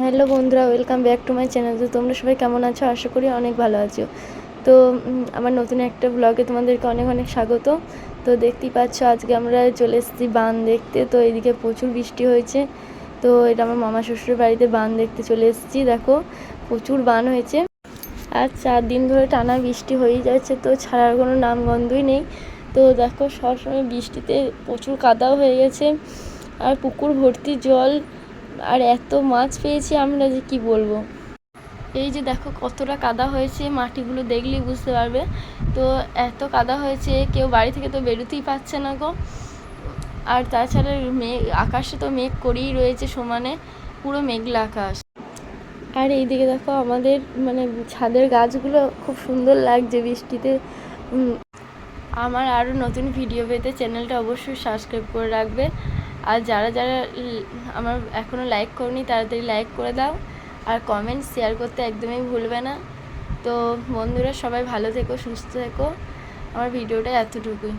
Hello বন্ধুরা, welcome back to my channel. তো তোমরা সবাই কেমন আছো? আশা করি অনেক ভালো আছো। তো আমার নতুন একটা ব্লগে তোমাদেরকে অনেক অনেক স্বাগত। তো দেখতেই পাচ্ছ, আজকে আমরা চলে এসেছি বান দেখতে। তো এদিকে প্রচুর বৃষ্টি হয়েছে। তো এটা আমার মামা শ্বশুরের বাড়িতে বান দেখতে চলে এসেছি। দেখো, প্রচুর বান হয়েছে। আর চার দিন ধরে টানা বৃষ্টি হয়েই যাচ্ছে। তো ছাড়ার কোনো নামগন্ধই নেই। তো দেখো, সবসময় বৃষ্টিতে প্রচুর কাদাও হয়ে গেছে। আর পুকুর ভর্তি জল আর এত মাছ পেয়েছি আমরা যে কি বলব? এই যে দেখো কতটা কাদা হয়েছে, মাটিগুলো দেখলেই বুঝতে পারবে। তো এত কাদা হয়েছে, কেউ বাড়ি থেকে তো বেরোতেই পারছে না গো। আর তাছাড়া মেঘ আকাশে তো মেঘ করেই রয়েছে সমানে, পুরো মেঘলা আকাশ। আর এইদিকে দেখো আমাদের মানে ছাদের গাছগুলো খুব সুন্দর লাগছে বৃষ্টিতে। আমার আরও নতুন ভিডিও পেতে চ্যানেলটা অবশ্যই সাবস্ক্রাইব করে রাখবে। আর যারা যারা আমার এখনও লাইক করনি, তাড়াতাড়ি লাইক করে দাও। আর কমেন্ট শেয়ার করতে একদমই ভুলবে না। তো বন্ধুরা, সবাই ভালো থেকো, সুস্থ থেকো। আমার ভিডিওটা এতটুকুই।